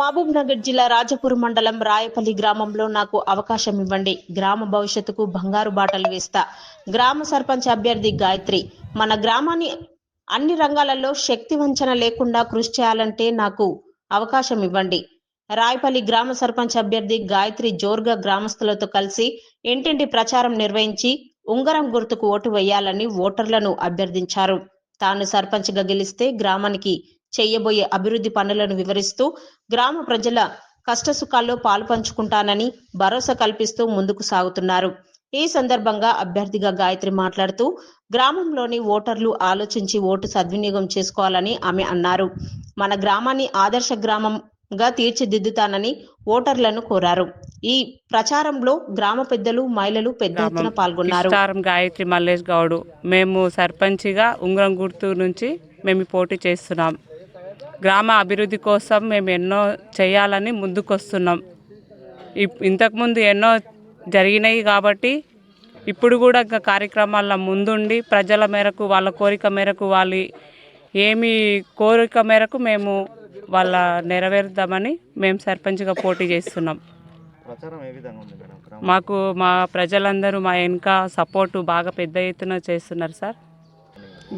మహబూబ్ నగర్ జిల్లా రాజపూర్ మండలం రాయపల్లి గ్రామంలో నాకు అవకాశం ఇవ్వండి. గ్రామ భవిష్యత్తుకు బంగారు బాటలు వేస్తా. గ్రామ సర్పంచ్ అభ్యర్థి గాయత్రి. మన గ్రామాన్ని అన్ని రంగాలలో శక్తి వంచన లేకుండా కృషి చేయాలంటే నాకు అవకాశం ఇవ్వండి. రాయపల్లి గ్రామ సర్పంచ్ అభ్యర్థి గాయత్రి జోర్గా గ్రామస్తులతో కలిసి ఇంటింటి ప్రచారం నిర్వహించి ఉంగరం గుర్తుకు ఓటు వేయాలని ఓటర్లను అభ్యర్థించారు. తాను సర్పంచ్గా గెలిస్తే గ్రామానికి చేయబోయే అభివృద్ధి పనులను వివరిస్తూ గ్రామ ప్రజల కష్టసుఖాల్లో పాలు పంచుకుంటానని భరోసా కల్పిస్తూ ముందుకు సాగుతున్నారు. ఈ సందర్భంగా అభ్యర్థిగా గాయత్రి మాట్లాడుతూ గ్రామంలోని ఓటర్లు ఆలోచించి ఓటు సద్వినియోగం చేసుకోవాలని ఆమె అన్నారు. మన గ్రామాన్ని ఆదర్శ గ్రామంగా తీర్చిదిద్దుతానని ఓటర్లను కోరారు. ఈ ప్రచారంలో గ్రామ పెద్దలు మహిళలు పెద్ద ఎత్తున పాల్గొన్నారు. గాయత్రి మల్లేష్ గౌడ్. మేము సర్పంచ్గా ఉంగరం గుర్తు నుంచి మేము పోటీ చేస్తున్నాం. గ్రామ అభివృద్ధి కోసం మేము ఎన్నో చేయాలని ముందుకొస్తున్నాం. ఇప్- ఇంతకుముందు ఎన్నో జరిగినాయి కాబట్టి ఇప్పుడు కూడా ఇంకా కార్యక్రమాల ముందుండి ప్రజల మేరకు వాళ్ళ కోరిక మేరకు వాళ్ళు ఏమి కోరిక మేరకు మేము వాళ్ళ నెరవేరుద్దామని మేము సర్పంచ్గా పోటీ చేస్తున్నాం. మాకు మా ప్రజలందరూ మా వెనుక సపోర్టు బాగా పెద్ద ఎత్తున చేస్తున్నారు సార్.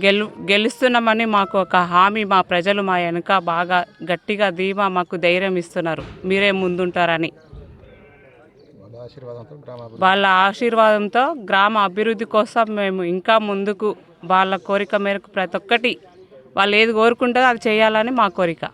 గెలు గెలుస్తున్నామని మాకు ఒక హామీ మా ప్రజలు మా వెనుక బాగా గట్టిగా ధీమా మాకు ధైర్యం ఇస్తున్నారు. మీరే ముందుంటారని. వాళ్ళ ఆశీర్వాదంతో గ్రామ వాళ్ళ ఆశీర్వాదంతో గ్రామ అభివృద్ధి కోసం మేము ఇంకా ముందుకు వాళ్ళ కోరిక మేరకు ప్రతి ఒక్కటి వాళ్ళు ఏది కోరుకుంటారో అది చేయాలని మా కోరిక.